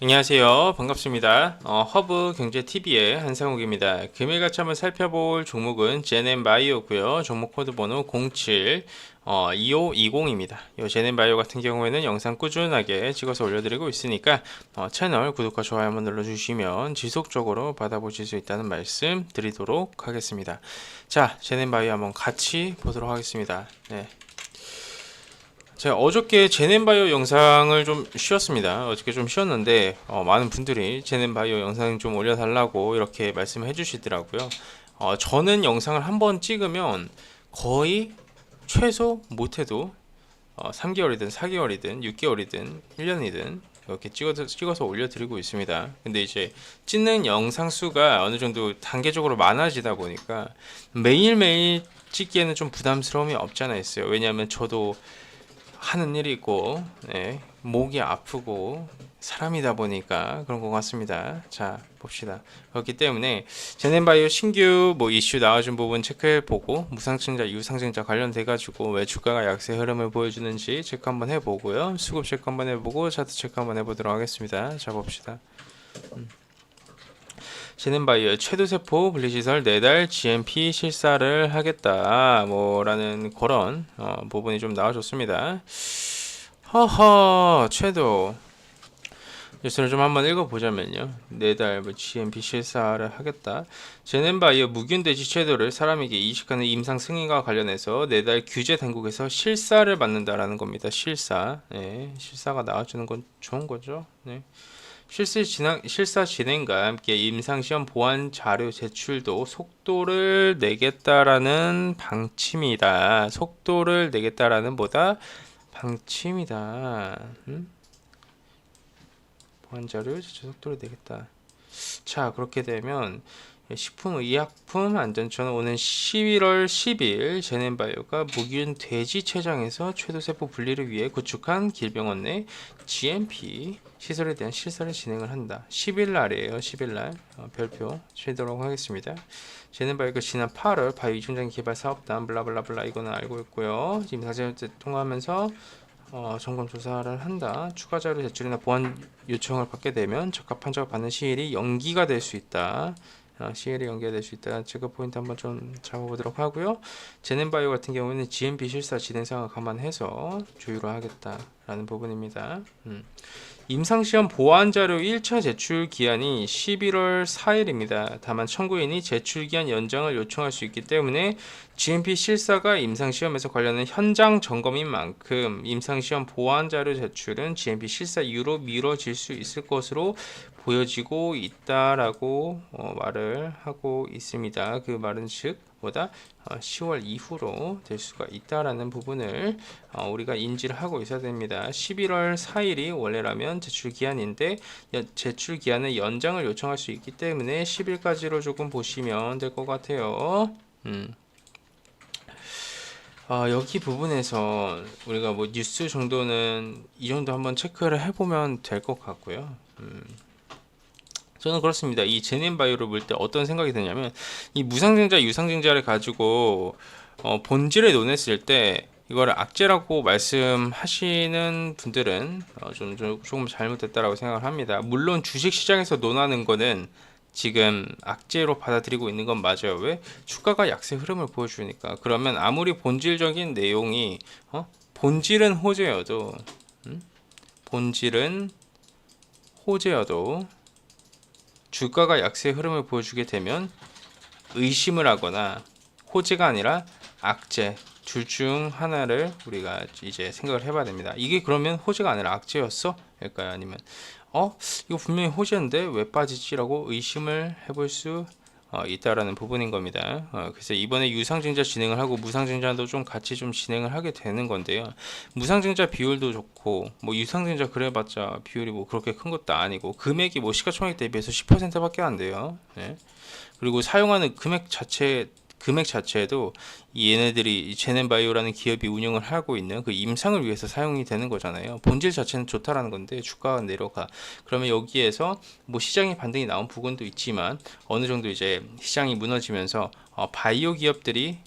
안녕하세요. 반갑습니다. 어, 허브 경제 TV의 한상욱입니다. 금일 같이 한번 살펴볼 종목은 제넨 바이오고요. 종목 코드 번호 07 어, 2520입니다. 이 제넨 바이오 같은 경우에는 영상 꾸준하게 찍어서 올려드리고 있으니까 어, 채널 구독과 좋아요 한번 눌러주시면 지속적으로 받아보실 수 있다는 말씀 드리도록 하겠습니다. 자, 제넨 바이오 한번 같이 보도록 하겠습니다. 네. 제가 어저께 제넨바이오 영상을 좀 쉬었습니다. 어저께 좀 쉬었는데 어, 많은 분들이 제넨바이오 영상 좀 올려달라고 이렇게 말씀해 주시더라고요. 어, 저는 영상을 한번 찍으면 거의 최소 못해도 어, 3개월이든 4개월이든 6개월이든 1년이든 이렇게 찍어서, 찍어서 올려드리고 있습니다. 근데 이제 찍는 영상 수가 어느 정도 단계적으로 많아지다 보니까 매일매일 찍기에는 좀 부담스러움이 없잖아 있어요. 왜냐하면 저도 하는 일이 있고 네, 목이 아프고 사람이다 보니까 그런 것 같습니다. 자 봅시다. 그렇기 때문에 제넨바이오 신규 뭐 이슈 나와준 부분 체크해 보고 무상증자 유상증자 관련돼 가지고 왜 주가가 약세 흐름을 보여주는지 체크 한번 해보고요. 수급 체크 한번 해보고 차트 체크 한번 해보도록 하겠습니다. 자 봅시다. 제넨바이오 최도세포 분리시설 4달 GMP 실사를 하겠다. 뭐라는 그런 어, 부분이 좀 나와줬습니다. 허허 최도. 뉴스를 좀 한번 읽어보자면요. 4달 뭐 GMP 실사를 하겠다. 제넨바이오 무균 돼지 최도를 사람에게 이식하는 임상 승인과 관련해서 4달 규제 당국에서 실사를 받는다라는 겁니다. 실사. 네, 실사가 나와주는 건 좋은 거죠. 네. 실시 진행, 실사 진행과 함께 임상시험 보안 자료 제출도 속도를 내겠다라는 방침이다. 속도를 내겠다라는 보다 방침이다. 음? 보안 자료 제출 속도를 내겠다. 자 그렇게 되면 식품 의약품 안전처는 오는 11월 10일 제넨바이오가 무균 돼지 췌장에서 최도세포 분리를 위해 구축한 길병원 내 GMP 시설에 대한 실사를 진행을 한다. 10일 날이에요. 10일 날 어, 별표 치도록 하겠습니다. 제넨바이오가 지난 8월 바이오 이중장 개발 사업단 블라블라블라 이거는 알고 있고요. 지금 사전 통화하면서 어, 점검 조사를 한다. 추가 자료 제출이나 보안 요청을 받게 되면 적합한 적을 받는 시일이 연기가 될 수 있다. 어, CL이 연계될 수 있다. 체크 포인트 한번 좀 잡아보도록 하고요. 제넨바이오 같은 경우에는 GMP 실사 진행 상황을 감안해서 조율을 하겠다 라는 부분입니다. 음. 임상시험 보안 자료 1차 제출 기한이 11월 4일입니다. 다만 청구인이 제출 기한 연장을 요청할 수 있기 때문에 GMP 실사가 임상시험에서 관련된 현장 점검인 만큼 임상시험 보안 자료 제출은 GMP 실사 이후로 미뤄질 수 있을 것으로 보여지고 있다라고 어, 말을 하고 있습니다. 그 말은 즉 보다 어, 10월 이후로 될 수가 있다라는 부분을 어, 우리가 인지를 하고 있어야 됩니다. 11월 4일이 원래라면 제출 기한인데 여, 제출 기한은 연장을 요청할 수 있기 때문에 10일까지로 조금 보시면 될 것 같아요. 음. 아, 여기 부분에서 우리가 뭐 뉴스 정도는 이 정도 한번 체크를 해보면 될 것 같고요. 음. 저는 그렇습니다. 이 제넨바이오를 볼 때 어떤 생각이 드냐면 이 무상증자, 유상증자를 가지고 어, 본질을 논했을 때 이거를 악재라고 말씀하시는 분들은 어, 좀, 좀 조금 잘못됐다라고 생각을 합니다. 물론 주식 시장에서 논하는 거는 지금 악재로 받아들이고 있는 건 맞아요. 왜? 주가가 약세 흐름을 보여주니까. 그러면 아무리 본질적인 내용이 어? 본질은 호재여도 음? 본질은 호재여도 주가가 약세 흐름을 보여주게 되면 의심을 하거나 호재가 아니라 악재 둘 중 하나를 우리가 이제 생각을 해봐야 됩니다. 이게 그러면 호재가 아니라 악재였어? 일까요? 아니면 어 이거 분명히 호재인데 왜 빠지지라고 의심을 해볼 수 어, 있다라는 부분인 겁니다. 어, 그래서 이번에 유상증자 진행을 하고 무상증자도 좀 같이 좀 진행을 하게 되는 건데요. 무상증자 비율도 좋고 뭐 유상증자 그래봤자 비율이 뭐 그렇게 큰 것도 아니고 금액이 뭐 시가총액 대비해서 10%밖에 안 돼요. 네. 그리고 사용하는 금액 자체 금액 자체도 이 얘네들이 제넨바이오라는 기업이 운영을 하고 있는 그 임상을 위해서 사용이 되는 거잖아요. 본질 자체는 좋다라는 건데 주가가 내려가. 그러면 여기에서 뭐 시장의 반등이 나온 부분도 있지만 어느 정도 이제 시장이 무너지면서 어, 바이오 기업들이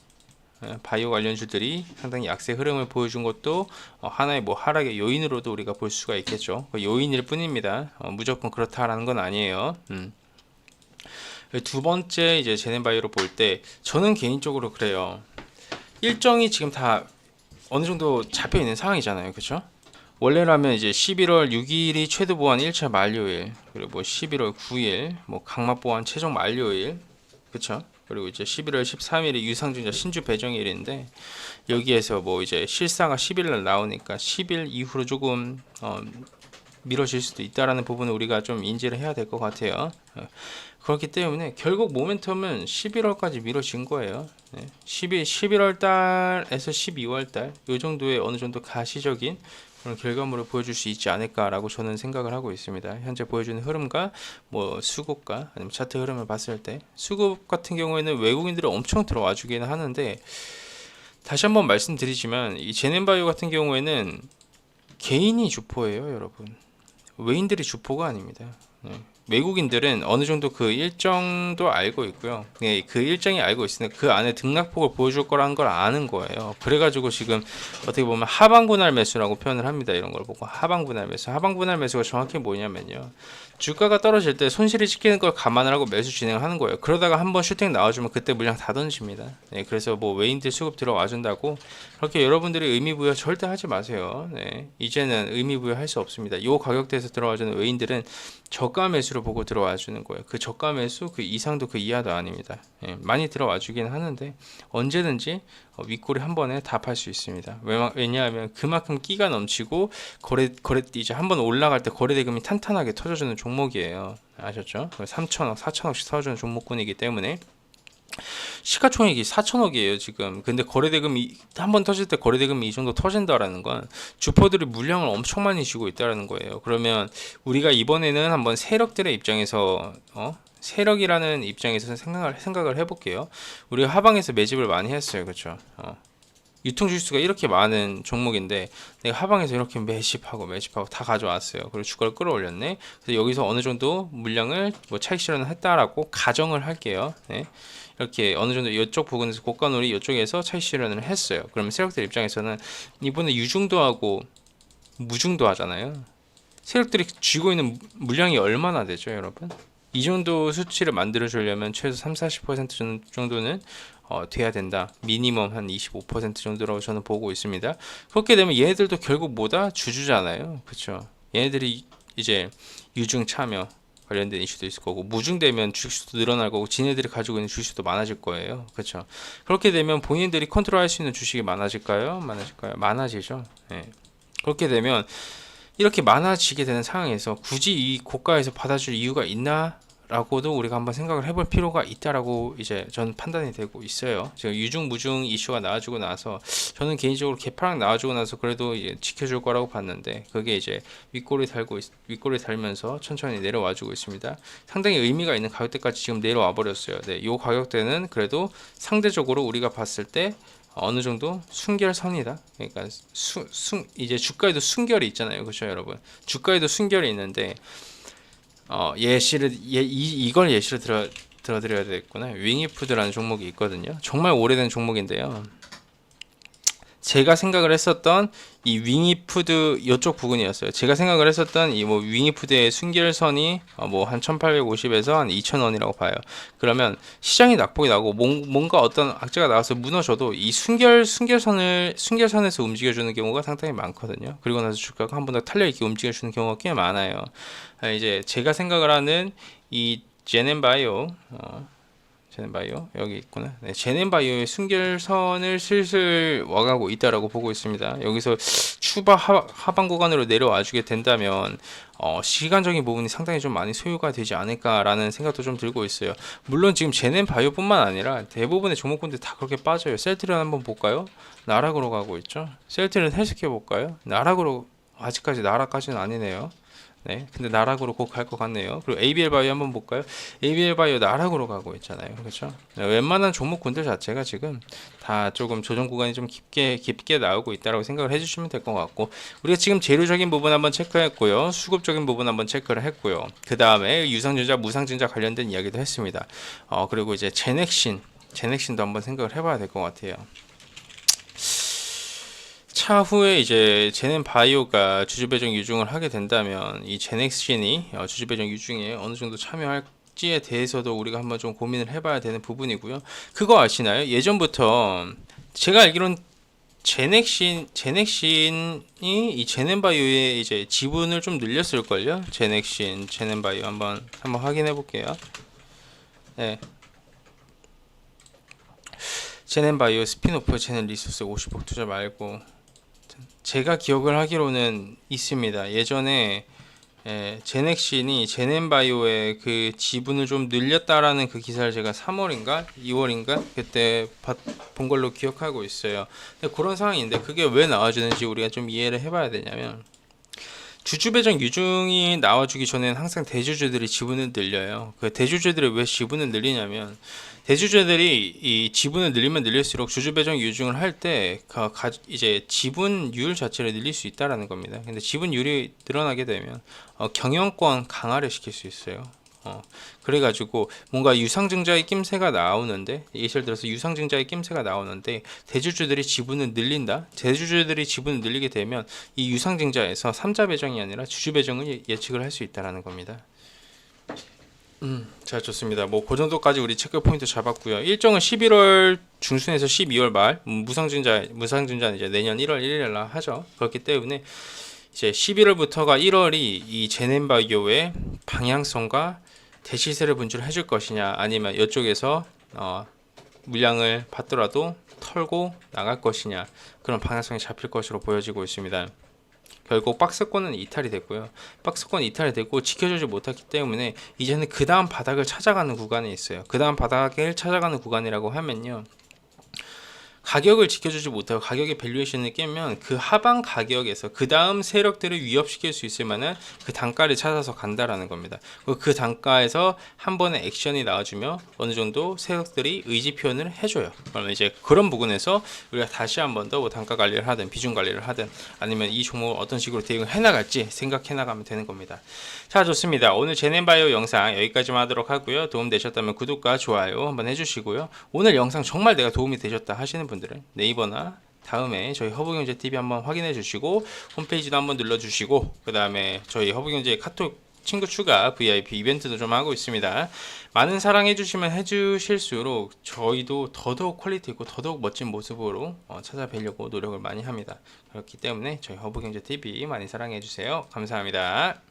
예, 바이오 관련주들이 상당히 약세 흐름을 보여준 것도 어, 하나의 뭐 하락의 요인으로도 우리가 볼 수가 있겠죠. 그 요인일 뿐입니다. 어, 무조건 그렇다라는 건 아니에요. 음. 두 번째 이제 제넨바이오로 볼때 저는 개인적으로 그래요. 일정이 지금 다 어느 정도 잡혀 있는 상황이잖아요. 그렇죠? 원래라면 이제 11월 6일이 최대 보완 1차 만료일, 그리고 뭐 11월 9일 뭐 강막 보완 최종 만료일, 그렇죠? 그리고 이제 11월 13일이 유상증자 신주 배정일인데 여기에서 뭐 이제 실사가 10일 날 나오니까 10일 이후로 조금 어, 미뤄질 수도 있다라는 부분을 우리가 좀 인지를 해야 될 것 같아요. 어, 그렇기 때문에 결국 모멘텀은 11월까지 미뤄진 거예요. 네. 11, 11월 달에서 12월 달, 요 정도의 어느 정도 가시적인 그런 결과물을 보여줄 수 있지 않을까라고 저는 생각을 하고 있습니다. 현재 보여주는 흐름과 뭐 수급과 아니면 차트 흐름을 봤을 때 수급 같은 경우에는 외국인들이 엄청 들어와 주기는 하는데 다시 한번 말씀드리지만 이 제넨바이오 같은 경우에는 개인이 주포예요, 여러분. 외인들이 주포가 아닙니다. 네. 외국인들은 어느 정도 그 일정도 알고 있고요. 네, 그 일정이 알고 있으니까 그 안에 등락폭을 보여줄 거라는 걸 아는 거예요. 그래가지고 지금 어떻게 보면 하방 분할 매수라고 표현을 합니다. 이런 걸 보고 하방 분할 매수. 하방 분할 매수가 정확히 뭐냐면요. 주가가 떨어질 때 손실이 찍히는 걸 감안을 하고 매수 진행을 하는 거예요. 그러다가 한번 슈팅 나와주면 그때 물량 다 던집니다. 네, 그래서 뭐 외인들 수급 들어와 준다고 그렇게 여러분들이 의미 부여 절대 하지 마세요. 네, 이제는 의미 부여 할 수 없습니다. 요 가격대에서 들어와 주는 외인들은 저가 매수를 보고 들어와 주는 거예요. 그 저가 매수 그 이상도 그 이하도 아닙니다. 예, 많이 들어와 주긴 하는데 언제든지 어, 윗골이 한 번에 답할 수 있습니다. 왜냐- 왜냐하면 그만큼 끼가 넘치고 거래 거래 이제 한 번 올라갈 때 거래 대금이 탄탄하게 터져주는 종목이에요. 아셨죠? 3천억, 4천억씩 터져주는 종목군이기 때문에 시가총액이 4천억이에요 지금. 근데 거래대금이 한 번 터질 때 거래대금이 이 정도 터진다라는 건 주포들이 물량을 엄청 많이 쥐고 있다라는 거예요. 그러면 우리가 이번에는 한번 세력들의 입장에서 어? 세력이라는 입장에서 생각을 생각을 해볼게요. 우리가 하방에서 매집을 많이 했어요, 그렇죠? 어. 유통 주수가 이렇게 많은 종목인데 내가 하방에서 이렇게 매집하고 매집하고 다 가져왔어요. 그리고 주가를 끌어올렸네. 그래서 여기서 어느 정도 물량을 뭐 차익 실현을 했다라고 가정을 할게요. 네. 이렇게 어느 정도 이쪽 부분에서 고가놀이 이쪽에서 차익 실현을 했어요. 그러면 세력들 입장에서는 이번에 유중도 하고 무중도 하잖아요. 세력들이 쥐고 있는 물량이 얼마나 되죠, 여러분? 이 정도 수치를 만들어 주려면 최소 3, 40% 정도는 어, 돼야 된다. 미니멈 한 25% 정도라고 저는 보고 있습니다. 그렇게 되면 얘네들도 결국 뭐다? 주주잖아요. 그렇죠? 얘네들이 이제 유중 참여 관련된 이슈도 있을 거고 무중되면 주식수도 늘어날 거고 지네들이 가지고 있는 주식수도 많아질 거예요. 그렇죠? 그렇게 되면 본인들이 컨트롤할 수 있는 주식이 많아질까요? 많아질까요? 많아지죠. 예. 그렇게 되면 이렇게 많아지게 되는 상황에서 굳이 이 고가에서 받아줄 이유가 있나? 라고도 우리가 한번 생각을 해볼 필요가 있다라고 이제 저는 판단이 되고 있어요. 지금 유중 무중 이슈가 나와주고 나서 저는 개인적으로 개파락 나와주고 나서 그래도 이제 지켜줄 거라고 봤는데 그게 이제 윗골이 달고 있, 윗골이 달면서 천천히 내려와주고 있습니다. 상당히 의미가 있는 가격대까지 지금 내려와 버렸어요. 네, 요 가격대는 그래도 상대적으로 우리가 봤을 때 어느 정도 순결선이다. 그러니까 수, 순 이제 주가에도 순결이 있잖아요, 그렇죠, 여러분? 주가에도 순결이 있는데 어, 예시를 예, 이, 이걸 예시로 들어 들어드려야 되겠구나. 윙이푸드라는 종목이 있거든요. 정말 오래된 종목인데요. 제가 생각을 했었던 이 윙이푸드 이쪽 부분이었어요. 제가 생각을 했었던 이 뭐 윙이푸드의 순결선이 어, 뭐한 1,850에서 한 2,000원이라고 봐요. 그러면 시장이 낙폭이 나고 뭔- 뭔가 어떤 악재가 나와서 무너져도 이 순결 순결선을 순결선에서 움직여 주는 경우가 상당히 많거든요. 그리고 나서 주가가 한 번 더 탄력 있게 움직여 주는 경우가 꽤 많아요. 아, 이제 제가 생각을 하는 이 제넨바이오 어, 제넨바이오 여기 있구나. 네, 제넨바이오의 순결선을 슬슬 와가고 있다라고 보고 있습니다. 여기서 추바 하, 하방 구간으로 내려와주게 된다면 어, 시간적인 부분이 상당히 좀 많이 소요가 되지 않을까라는 생각도 좀 들고 있어요. 물론 지금 제넨바이오뿐만 아니라 대부분의 종목군들 다 그렇게 빠져요. 셀트리온 한번 볼까요? 나락으로 가고 있죠. 셀트리온 헬스케어 볼까요? 나락으로 아직까지 나락까지는 아니네요. 네, 근데 나락으로 곧 갈 것 같네요. 그리고 ABL 바이오 한번 볼까요? ABL 바이오 나락으로 가고 있잖아요. 그렇죠? 네, 웬만한 종목군들 자체가 지금 다 조금 조정 구간이 좀 깊게 깊게 나오고 있다라고 생각을 해주시면 될 것 같고 우리가 지금 재료적인 부분 한번 체크했고요, 수급적인 부분 한번 체크를 했고요. 그 다음에 유상증자, 무상증자 관련된 이야기도 했습니다. 어 그리고 이제 제넥신, 제넥신도 한번 생각을 해봐야 될 것 같아요. 차후에 이제 제넨 바이오가 주주 배정 유증을 하게 된다면 이 제넥신이 어, 주주 배정 유증에 어느 정도 참여할 지에 대해서도 우리가 한번 좀 고민을 해봐야 되는 부분이고요. 그거 아시나요? 예전부터 제가 알기로는 제넥신 제넥신이 이 제넨바이오의 이제 지분을 좀 늘렸을 걸요. 제넥신 제넨바이오 한번 한번 확인해 볼게요. 네. 제넨바이오 스피노프 제넨 리소스 50억 투자 말고 제가 기억을 하기로는 있습니다. 예전에 예, 제넥신이 제넨바이오의 그 지분을 좀 늘렸다라는 그 기사를 제가 3월인가 2월인가 그때 봤- 본 걸로 기억하고 있어요. 근데 그런 상황인데 그게 왜 나와주는지 우리가 좀 이해를 해봐야 되냐면 주주 배정 유증이 나와주기 전에는 항상 대주주들이 지분을 늘려요. 그 대주주들이 왜 지분을 늘리냐면 대주주들이 이 지분을 늘리면 늘릴수록 주주 배정 유증을 할 때 이제 지분율 자체를 늘릴 수 있다라는 겁니다. 근데 지분율이 늘어나게 되면 어, 경영권 강화를 시킬 수 있어요. 어, 그래가지고 뭔가 유상증자의 낌새가 나오는데 예를 들어서 유상증자의 낌새가 나오는데 대주주들이 지분을 늘린다. 대주주들이 지분을 늘리게 되면 이 유상증자에서 삼자 배정이 아니라 주주 배정을 예- 예측을 할 수 있다라는 겁니다. 음, 자 좋습니다. 뭐 그 정도까지 우리 체크 포인트 잡았고요. 일정은 11월 중순에서 12월 말 음, 무상증자 무상증자는 이제 내년 1월 1일 날 하죠. 그렇기 때문에 이제 11월부터가 1월이 이 제넨바이오의 방향성과 대시세를 분출해 줄 것이냐 아니면 이쪽에서 어, 물량을 받더라도 털고 나갈 것이냐 그런 방향성이 잡힐 것으로 보여지고 있습니다. 결국 박스권은 이탈이 됐고요. 박스권 이탈이 됐고 지켜주지 못했기 때문에 이제는 그 다음 바닥을 찾아가는 구간에 있어요. 그 다음 바닥을 찾아가는 구간이라고 하면요. 가격을 지켜주지 못하고 가격의 밸류에이션을 깨면 그 하방 가격에서 그 다음 세력들을 위협시킬 수 있을 만한 그 단가를 찾아서 간다라는 겁니다. 그 단가에서 한 번의 액션이 나와주며 어느 정도 세력들이 의지 표현을 해줘요. 그러면 이제 그런 부분에서 우리가 다시 한 번 더 뭐 단가 관리를 하든 비중 관리를 하든 아니면 이 종목을 어떤 식으로 대응을 해나갈지 생각해 나가면 되는 겁니다. 자 좋습니다. 오늘 제넨바이오 영상 여기까지만 하도록 하고요. 도움 되셨다면 구독과 좋아요 한번 해주시고요. 오늘 영상 정말 내가 도움이 되셨다 하시는 분들 은 네이버나 다음에 저희 허브경제 TV 한번 확인해 주시고 홈페이지도 한번 눌러 주시고 그 다음에 저희 허브경제 카톡 친구 추가 VIP 이벤트도 좀 하고 있습니다. 많은 사랑해 주시면 해 주실수록 저희도 더더욱 퀄리티 있고 더더욱 멋진 모습으로 어, 찾아뵈려고 노력을 많이 합니다. 그렇기 때문에 저희 허브경제 TV 많이 사랑해 주세요. 감사합니다.